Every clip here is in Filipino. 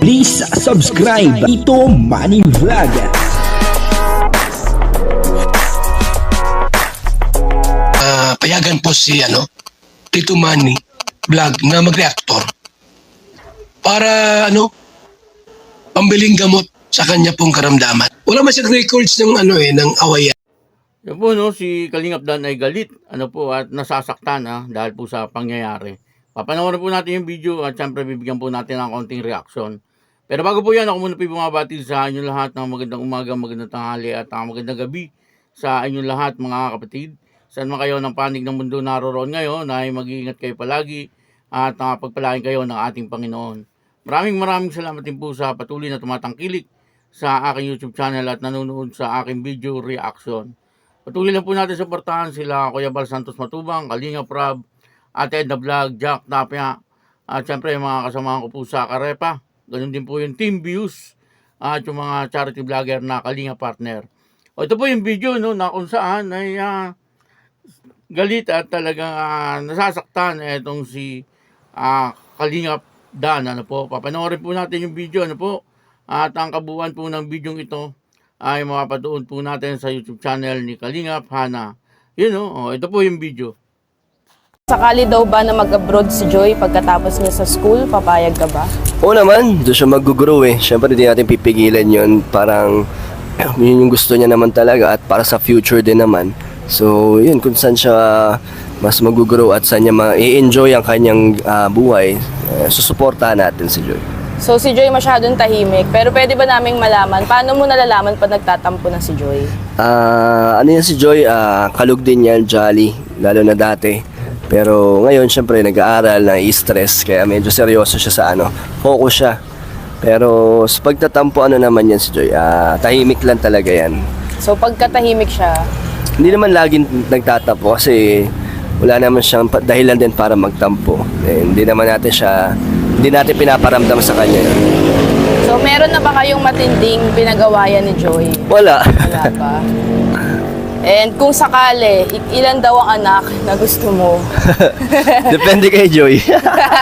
Please subscribe Ito Money Vlog. Ah, payagan po si ano, Tito Manny vlog na mag-reactor para ano, pambiling gamot sa kanya pong karamdaman. Wala man siyang records ng ano eh, ng awayan. Yan po, no, si Kalingap Dan ay galit, ano po, at nasasaktan, ha, dahil po sa pangyayari. Papanoorin po natin yung video at syempre bibigyan po natin ng konting reaksyon. Pero bago po yan, ako muna po bumabati sa inyo lahat ng magandang umaga, magandang tanghali at uh, magandang gabi sa inyong lahat mga kapatid. Saan man kayo ng panig ng mundo naroon ngayon, ay mag-iingat kayo palagi at uh, kayo ng ating Panginoon. Maraming maraming salamat din po sa patuloy na tumatangkilik sa aking YouTube channel at nanonood sa aking video reaction. Patuloy lang po natin suportahan sila Kuya Bal Santos Matubang, Kalinga Prab, Ate Edna Vlog, Jack Tapia, at syempre yung mga kasamahan ko po sa Karepa. Ganun din po yung Team Views at yung mga charity vlogger na Kalinga Partner. O ito po yung video no, na kung saan ay ah, galit at talagang ah, nasasaktan itong si ah, Kalinga Dan. Ano po, papanoorin po natin yung video. Ano po, at ang kabuuan po ng video ito ay mapapatuon po natin sa YouTube channel ni Kalingap Hana. Yun o, oh, ito po yung video. Sakali daw ba na mag-abroad si Joy pagkatapos niya sa school, papayag ka ba? Oo naman, doon siya mag-grow eh. Siyempre, hindi natin pipigilan yon Parang, yun yung gusto niya naman talaga at para sa future din naman. So, yun, kung saan siya mas mag-grow at saan niya ma-enjoy ang kanyang ah, buhay, eh, susuportahan natin si Joy. So si Joy masyadong tahimik, pero pwede ba naming malaman, paano mo nalalaman pag nagtatampo na si Joy? Ah, ano yan si Joy? Ah, kalug din yan, jolly, lalo na dati. Pero ngayon, syempre, nag-aaral, na stress kaya medyo seryoso siya sa ano, focus siya. Pero sa pagtatampo, ano naman yan si Joy? Ah, tahimik lang talaga yan. So pagkatahimik siya, Hindi naman laging nagtatampo kasi wala naman siyang pa- dahilan din para magtampo. Eh, hindi naman natin siya, hindi natin pinaparamdam sa kanya. so meron na ba kayong matinding pinagawayan ni Joy? Wala. Wala ba? And kung sakali, ilan daw ang anak na gusto mo? Depende kay Joy.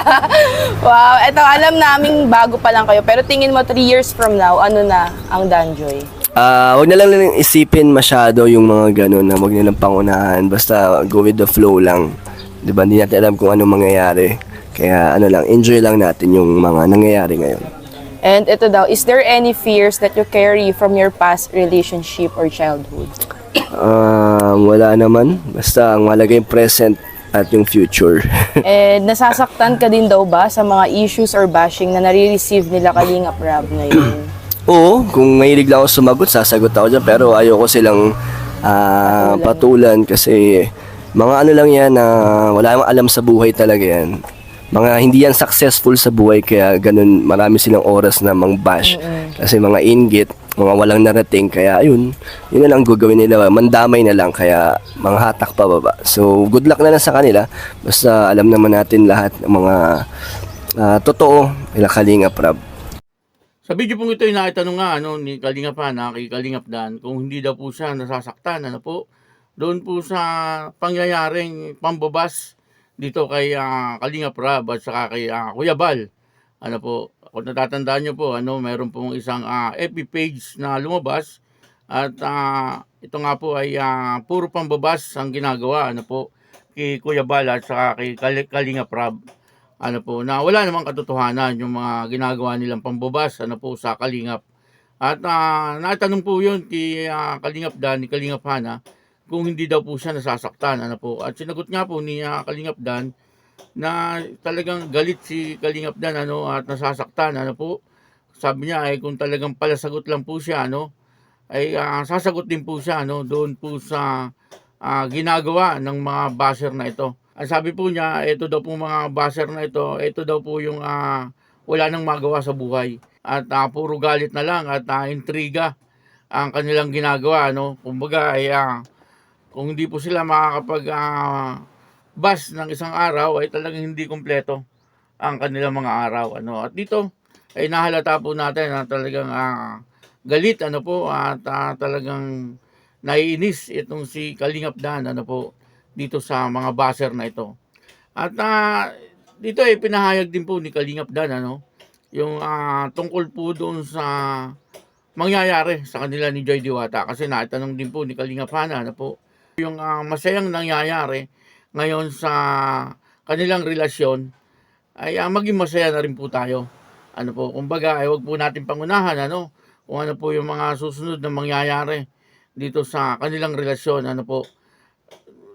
wow, eto alam naming bago pa lang kayo, pero tingin mo 3 years from now, ano na ang Dan Joy? Ah, wag na lang nilang isipin masyado yung mga ganun na wag nilang pangunahan. Basta go with the flow lang. 'Di ba? Hindi natin alam kung ano mangyayari. Kaya ano lang, enjoy lang natin yung mga nangyayari ngayon. And ito daw, is there any fears that you carry from your past relationship or childhood? Ah, wala naman. Basta ang mahalaga yung present at yung future. And nasasaktan ka din daw ba sa mga issues or bashing na nare-receive nila Kalingap Rab ngayon? Oo, kung mahilig lang ako sumagot, sasagot ako dyan. Pero ayoko silang ah, patulan kasi mga ano lang yan na wala namang alam sa buhay talaga yan. Mga hindi yan successful sa buhay kaya ganun marami silang oras na mang bash. Kasi mga inggit, mga walang narating kaya ayun, yun na lang gagawin nila. Mandamay na lang kaya mga hatak pa baba. So good luck na lang sa kanila. Basta alam naman natin lahat ng mga ah, totoo, ila Kalinga Prab. Sa video pong ito ay naitanong nga ano, ni Kalingap Hana kay Kalingap Dan kung hindi daw po siya nasasaktan ano po doon po sa pangyayaring pambabas dito kay ah, Kalingap Rab at saka kay ah, Kuya Bal. Ano po, kung natatandaan nyo po, ano, meron pong isang ah, FB page na lumabas at ah, ito nga po ay ah, puro pambabas ang ginagawa ano po kay Kuya Bal at saka kay Kal- Kalingap Rab ano po, na wala namang katotohanan yung mga ginagawa nilang pambabas ano po sa Kalingap. At uh, natanong po yun kay ah, Kalingap Dan, Kalingap Hana, kung hindi daw po siya nasasaktan. Ano po. At sinagot nga po ni ah, Kalingap Dan na talagang galit si Kalingap Dan ano, at nasasaktan. Ano po. Sabi niya ay kung talagang palasagot lang po siya, ano, ay ah, sasagot din po siya ano, doon po sa ah, ginagawa ng mga basher na ito. Ang sabi po niya, ito daw po mga basher na ito, ito daw po yung ah, wala nang magawa sa buhay. At ah, puro galit na lang at ah, intriga ang kanilang ginagawa. No? Kumbaga, ay, ah, kung hindi po sila makakapag ah, bus ng isang araw, ay talagang hindi kompleto ang kanilang mga araw. Ano? At dito, ay nahalata po natin na talagang ah, galit ano po at ah, talagang naiinis itong si Kalingap Dan ano po dito sa mga baser na ito. At ah, dito ay pinahayag din po ni Kalingap Dan ano yung ah, tungkol po doon sa mangyayari sa kanila ni Joy Diwata kasi naitanong din po ni Kalinga Pana na po yung ah, masayang nangyayari ngayon sa kanilang relasyon ay ah, maging masaya na rin po tayo. Ano po, kumbaga ay wag po natin pangunahan ano kung ano po yung mga susunod na mangyayari dito sa kanilang relasyon ano po.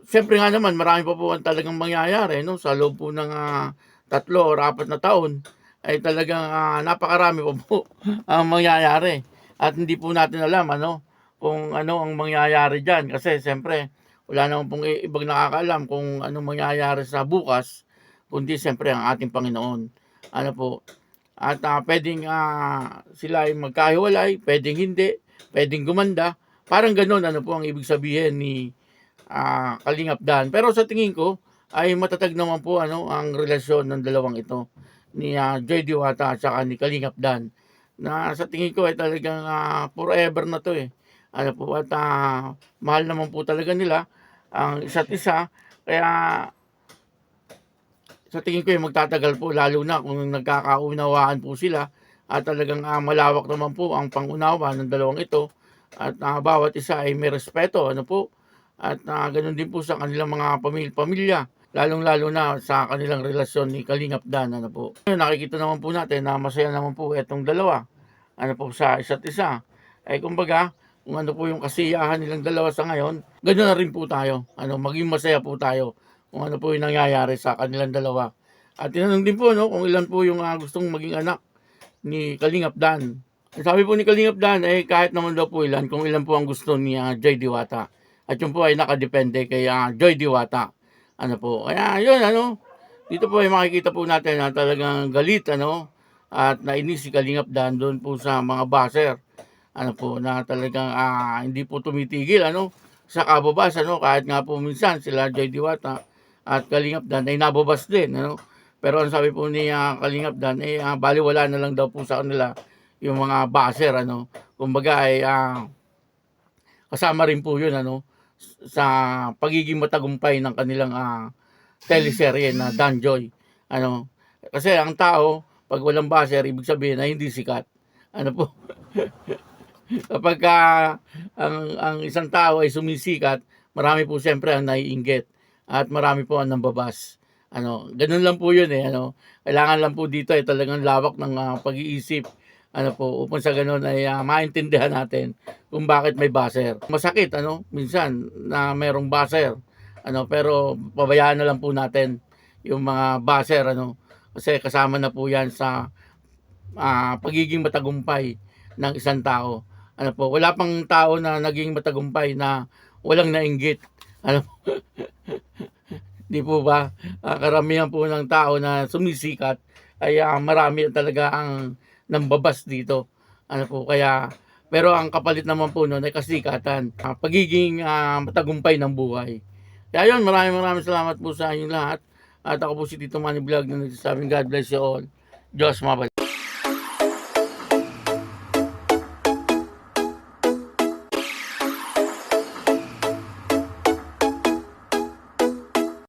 Siyempre nga naman marami pa po ang talagang mangyayari no sa loob po ng ah, tatlo o apat na taon ay talagang ah, napakarami pa po ang mangyayari at hindi po natin alam ano kung ano ang mangyayari diyan kasi siyempre wala naman pong ibang nakakaalam kung ano mangyayari sa bukas kundi siyempre ang ating Panginoon. Ano po? At ah, pwedeng ah, sila ay magkahiwalay, pwedeng hindi, pwedeng gumanda. Parang ganoon ano po ang ibig sabihin ni ah, Kalingap Dan. Pero sa tingin ko ay matatag naman po ano ang relasyon ng dalawang ito ni ah, Joy Diwata at saka ni Kalingap Dan. Na sa tingin ko ay talagang ah, forever na to eh. Ano po at ah, mahal naman po talaga nila ang isa't isa. Kaya sa tingin ko ay magtatagal po lalo na kung nagkakaunawaan po sila at talagang ah, malawak naman po ang pangunawa ng dalawang ito at ah, bawat isa ay may respeto ano po at ah, ganun din po sa kanilang mga pamilya, pamilya lalong lalo na sa kanilang relasyon ni Kalingap Dan ano po. Nakikita naman po natin na masaya naman po itong dalawa ano po sa isa't isa. Ay kumbaga kung ano po yung kasiyahan nilang dalawa sa ngayon, ganoon na rin po tayo. Ano, maging masaya po tayo kung ano po yung nangyayari sa kanilang dalawa. At tinanong din po no, kung ilan po yung ah, gustong maging anak ni Kalingap Dan. Sabi po ni Kalingap Dan, eh kahit naman daw po ilan, kung ilan po ang gusto ni ah, Joy Diwata. At yun po ay nakadepende kay ah, Joy Diwata. Ano po, kaya yun ano, dito po ay makikita po natin na talagang galit ano, at nainis si Kalingap Dan doon po sa mga baser. Ano po, na talagang ah, hindi po tumitigil ano, sa kababas ano, kahit nga po minsan sila Joy Diwata at Kalingap Dan ay nababas din ano. Pero ang sabi po ni ah, Kalingap Dan, eh, ah, baliwala na lang daw po sa kanila yung mga baser, ano. Kumbaga ay ah, kasama rin po yun, ano, sa pagiging matagumpay ng kanilang ah, teleserye na Dan Joy. Ano, kasi ang tao, pag walang baser, ibig sabihin na hindi sikat. Ano po? Kapag ah, ang, ang isang tao ay sumisikat, marami po siyempre ang naiinggit at marami po ang nambabas. Ano, ganun lang po 'yun eh, ano. Kailangan lang po dito ay talagang lawak ng ah, pag-iisip ano po, upang sa ganun ay ah, maintindihan natin kung bakit may baser. Masakit ano, minsan na merong baser. Ano, pero pabayaan na lang po natin yung mga baser ano kasi kasama na po 'yan sa ah, pagiging matagumpay ng isang tao. Ano po, wala pang tao na naging matagumpay na walang nainggit. Ano Di po ba? Ah, karamihan po ng tao na sumisikat ay ah, marami talaga ang nambabas dito. Ano po, kaya pero ang kapalit naman po noon ay kasikatan. Ah, pagiging ah, matagumpay ng buhay. Kaya yun, maraming maraming salamat po sa inyong lahat. At ako po si Tito Manny Vlog na nagsasabing God bless you all. Diyos mabalik.